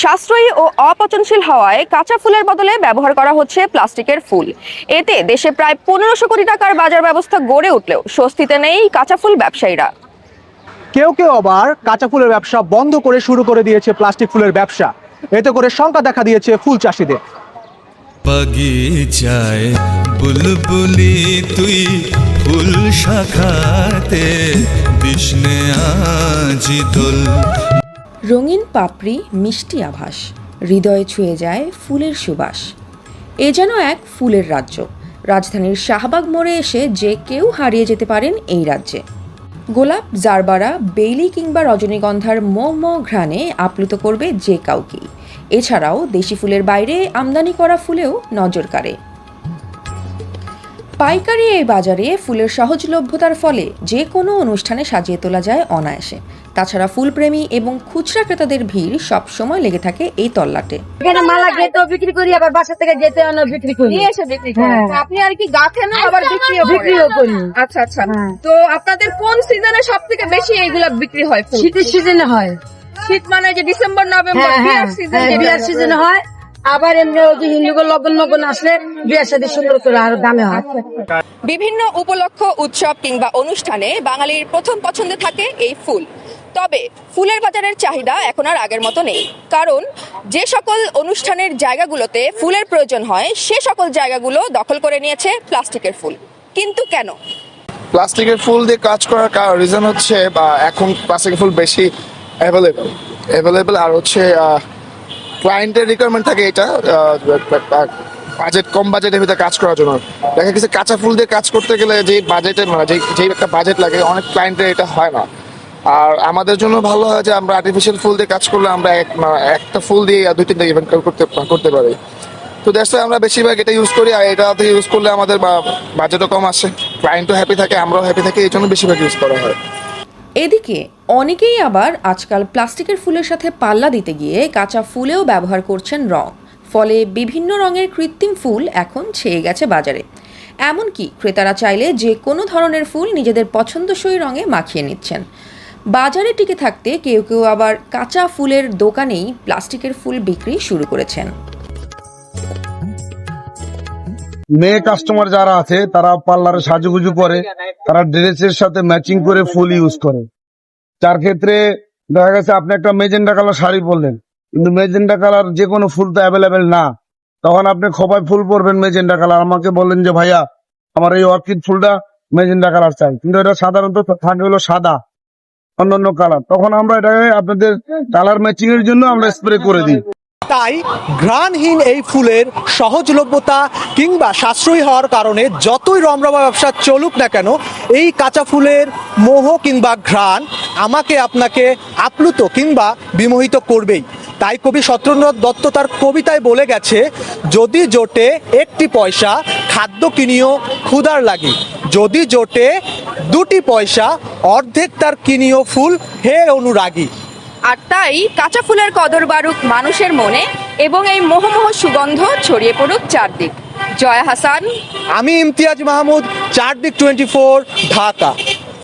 সাশ্রয়ী ও অপচনশীল হওয়ায় কাঁচা ফুলের বদলে ব্যবহার করা হচ্ছে প্লাস্টিকের ফুল। এতে দেশে প্রায় পনেরোশো কোটি টাকার বাজার ব্যবস্থা গড়ে উঠলেও স্বস্তিতে নেই কাঁচা ফুল ব্যবসায়ীরা। কেউ কেউ আবার কাঁচা ফুলের ব্যবসা বন্ধ করে শুরু করে দিয়েছে প্লাস্টিক ফুলের ব্যবসা। এতে করে শঙ্কা দেখা দিয়েছে ফুল চাষিদের। বাগিচায় বুলবুলি তুই ফুল শাখাতে বিষ্ণে আজি দোল। রঙিন পাপড়ি, মিষ্টি আভাস। হৃদয়ে ছুঁয়ে যায় ফুলের সুবাস। এ যেন এক ফুলের রাজ্য। রাজধানীর শাহবাগ মোড়ে এসে যে কেউ হারিয়ে যেতে পারেন এই রাজ্যে। গোলাপ, জারবারা, বেইলি কিংবা রজনীগন্ধার ম ম ঘ্রাণে আপ্লুত করবে যে কাউকেই। এছাড়াও দেশি ফুলের বাইরে আমদানি করা ফুলেও নজর কাড়ে। পাইকারি এই বাজারে ফুলের সহজলভ্যতার ফলে যে কোনো অনুষ্ঠানে সাজিয়ে তোলা যায় অনায়াসে। তাছাড়া ফুলপ্রেমী এবং খুচরা ক্রেতাদের ভিড় সবসময় লেগে থাকে এই তল্লাটে। এখানে মালা গেতেও বিক্রি করি আবার বাসা থেকে যেতে আনো বিক্রি করি। নিয়ে এসে বিক্রি করেন হ্যাঁ। আপনি আর কি গাছেন আবার বিক্রিও? বিক্রিও করি। আচ্ছা আচ্ছা। হ্যাঁ। তো আপনাদের কোন সিজনে সব থেকে বেশি এইগুলা বিক্রি হয় ফুল? শীতের সিজনে হয়। শীত মানে যে ডিসেম্বর নভেম্বর হ্যাঁ বিয়ার সিজন বিয়ার সিজনে হয়। আবার এমনি ওই যে হিন্দুগুলো লগন লগন আসলে বিয়ার সাথে সুন্দর করে আর দামে হয়। বিভিন্ন উপলক্ষ উৎসব কিংবা অনুষ্ঠানে বাঙালির প্রথম পছন্দে থাকে এই ফুল। তবে ফুলের বাজারের চাহিদা এখন আর আগের মতো নেই। কারণ যে সকল অনুষ্ঠানের জায়গাগুলোতে ফুলের প্রয়োজন হয় সে সকল জায়গাগুলো দখল করে নিয়েছে প্লাস্টিকের ফুল। কিন্তু কেন? প্লাস্টিকের ফুল দিয়ে কাজ করার রিজন হচ্ছে বা এখন প্লাস্টিকের ফুল বেশি অ্যাভেলেবল অ্যাভেলেবল আর হচ্ছে ক্লায়েন্টের রিকোয়ারমেন্ট থাকে এটা বাজেট কম বাজেটের ভিতরে কাজ করার জন্য। দেখা গেছে কাঁচা ফুল দিয়ে কাজ করতে গেলে যে বাজেটে মানে যেই একটা বাজেট লাগে, অনেক ক্লায়েন্টের এটা হয় না। আর আমাদের জন্য ভালো হয় যে আমরা আর্টিফিশিয়াল ফুল দিয়ে কাজ করলে আমরা এক একটা ফুল দিয়ে দুই, তিনটা ইভেন্ট করতে করতে পারি। তো দ্যাটস আমরা বেশিরভাগ এটা ইউজ করি, আর এটাতে ইউজ করলে আমাদের বাজেটও কম আসে ক্লায়েন্টও হ্যাপি থাকে, আমরাও হ্যাপি থাকি, এই জন্য বেশিরভাগ ইউজ করা হয়। এদিকে অনেকেই আবার আজকাল প্লাস্টিকের ফুলের সাথে পাল্লা দিতে গিয়ে কাঁচা ফুলেও ব্যবহার করছেন রং। ফলে বিভিন্ন রঙের কৃত্রিম ফুল এখন ছেয়ে গেছে বাজারে। এমনকি ক্রেতারা চাইলে যে কোনো ধরনের ফুল নিজেদের পছন্দসই রঙে মাখিয়ে নিচ্ছেন। বাজারে টিকে থাকতে কেউ কেউ আবার কাঁচা ফুলের দোকানেই প্লাস্টিকের ফুল বিক্রি শুরু করেছেন। মেয়ে কাস্টমার যারা আছে, তারা পার্লারে সাজুগুজু করে, তারা ড্রেসের সাথে ম্যাচিং করে ফুল ইউজ করে। যার ক্ষেত্রে দেখা গেছে, আপনি একটা মেজেন্ডা কালার শাড়ি পরলেন, কিন্তু মেজেন্ডা কালার যে কোনো ফুল তো অ্যাভেলেবেল না। তখন আপনি খোপায় ফুল পরবেন মেজেন্ডা কালার আমাকে বললেন যে, ভাইয়া, আমার এই অর্কিড ফুলটা মেজেন্ডা কালার চাই। কিন্তু এটা সাধারণত থাকে হলো সাদা, অন্যান্য কালার তখন আমরা এটাকে আপনাদের কালার ম্যাচিং এর জন্য আমরা স্প্রে করে দিই। তাই ঘ্রাণহীন এই ফুলের সহজলভ্যতা কিংবা সাশ্রয়ী হওয়ার কারণে যতই রমরমা ব্যবসা চলুক না কেন, এই কাঁচা ফুলের মোহ কিংবা ঘ্রাণ আমাকে আপনাকে আপ্লুত কিংবা বিমোহিত করবেই। তাই কবি সত্যেন্দ্রনাথ দত্ত তার কবিতায় বলে গেছে, যদি জোটে একটি পয়সা, খাদ্য কিনিও ক্ষুধার লাগি। যদি জোটে দুটি পয়সা, অর্ধেক তার কিনিও ফুল, হে অনুরাগী। আর তাই কাঁচা ফুলের কদর বাড়ুক মানুষের মনে এবং এই মোহমোহ সুগন্ধ ছড়িয়ে পড়ুক চারদিক। জয়া হাসান। আমি ইমতিয়াজ মাহমুদ, চারদিক টোয়েন্টি ফোর ঢাকা।